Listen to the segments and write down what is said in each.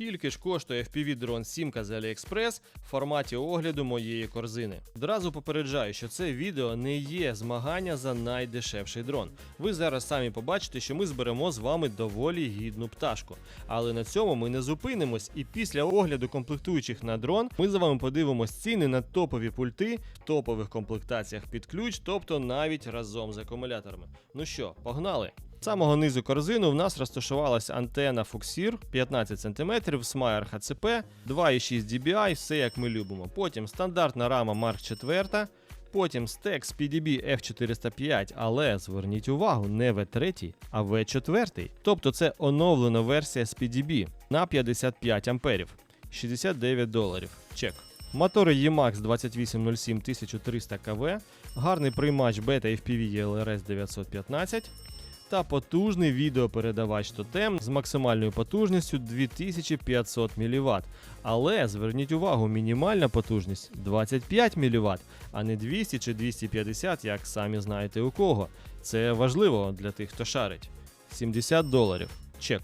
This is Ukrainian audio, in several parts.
Скільки ж коштує FPV дрон Сімка з AliExpress в форматі огляду моєї корзини? Одразу попереджаю, що це відео не є змагання за найдешевший дрон. Ви зараз самі побачите, що ми зберемо з вами доволі гідну пташку. Але на цьому ми не зупинимось, і після огляду комплектуючих на дрон ми з вами подивимось ціни на топові пульти в топових комплектаціях під ключ, тобто навіть разом з акумуляторами. Ну що, погнали! Самого низу корзину в нас розташувалася антена Fuxir 15 см, Smire HCP, 2,6 dBi, все як ми любимо. Потім стандартна рама Mark 4, потім Stex PDB F405, але зверніть увагу, не V3, а V4. Тобто це оновлена версія з PDB на 55 амперів, 69 доларів. Чек. Мотори EMAX 2807 1300 КВ, гарний приймач Beta FPV ELRS 915 та потужний відеопередавач тотем з максимальною потужністю 2500 мВт. Але зверніть увагу, мінімальна потужність 25 мВт, а не 200 чи 250, як самі знаєте у кого. Це важливо для тих, хто шарить. 70 доларів. Чек.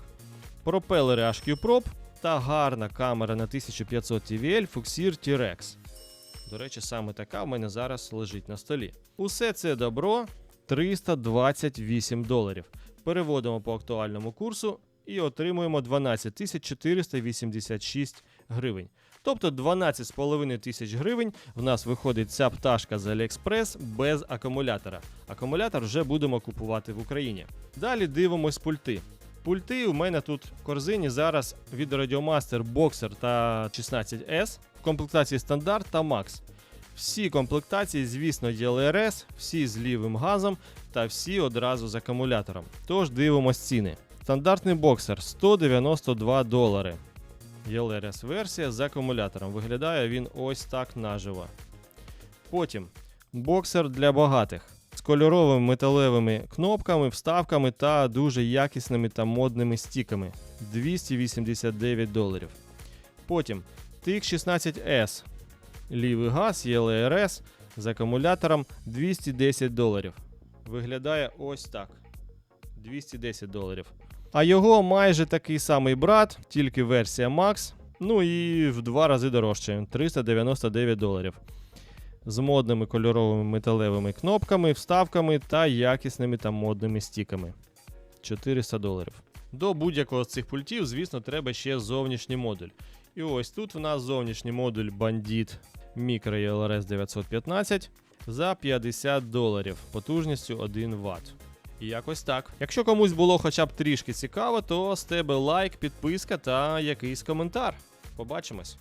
Пропелери HQ Prop та гарна камера на 1500 TVL Fuxir T-Rex. До речі, саме така в мене зараз лежить на столі. Усе це добро 328 доларів. Переводимо по актуальному курсу і отримуємо 12 486 гривень. Тобто 12,5 тисяч гривень в нас виходить ця пташка з AliExpress без акумулятора. Акумулятор вже будемо купувати в Україні. Далі дивимось пульти. Пульти у мене тут в корзині зараз від Radiomaster Boxer та 16S в комплектації стандарт та Max. Всі комплектації, звісно, є LRS, всі з лівим газом та всі одразу з акумулятором. Тож дивимось ціни. Стандартний боксер 192 долари. LRS версія з акумулятором. Виглядає він ось так наживо. Потім боксер для багатих з кольоровими металевими кнопками, вставками та дуже якісними та модними стіками 289 доларів. Потім TX16S лівий газ, ЄЛРС з акумулятором 210 доларів. Виглядає ось так. 210 доларів. А його майже такий самий брат, тільки версія Max. Ну і в два рази дорожче 399 доларів. З модними кольоровими металевими кнопками, вставками та якісними та модними стіками. 400 доларів. До будь-якого з цих пультів, звісно, треба ще зовнішній модуль. І ось тут в нас зовнішній модуль Bandit Micro ELRS 915 за 50 доларів потужністю 1 Вт. І якось так. Якщо комусь було хоча б трішки цікаво, то з тебе лайк, підписка та якийсь коментар. Побачимось!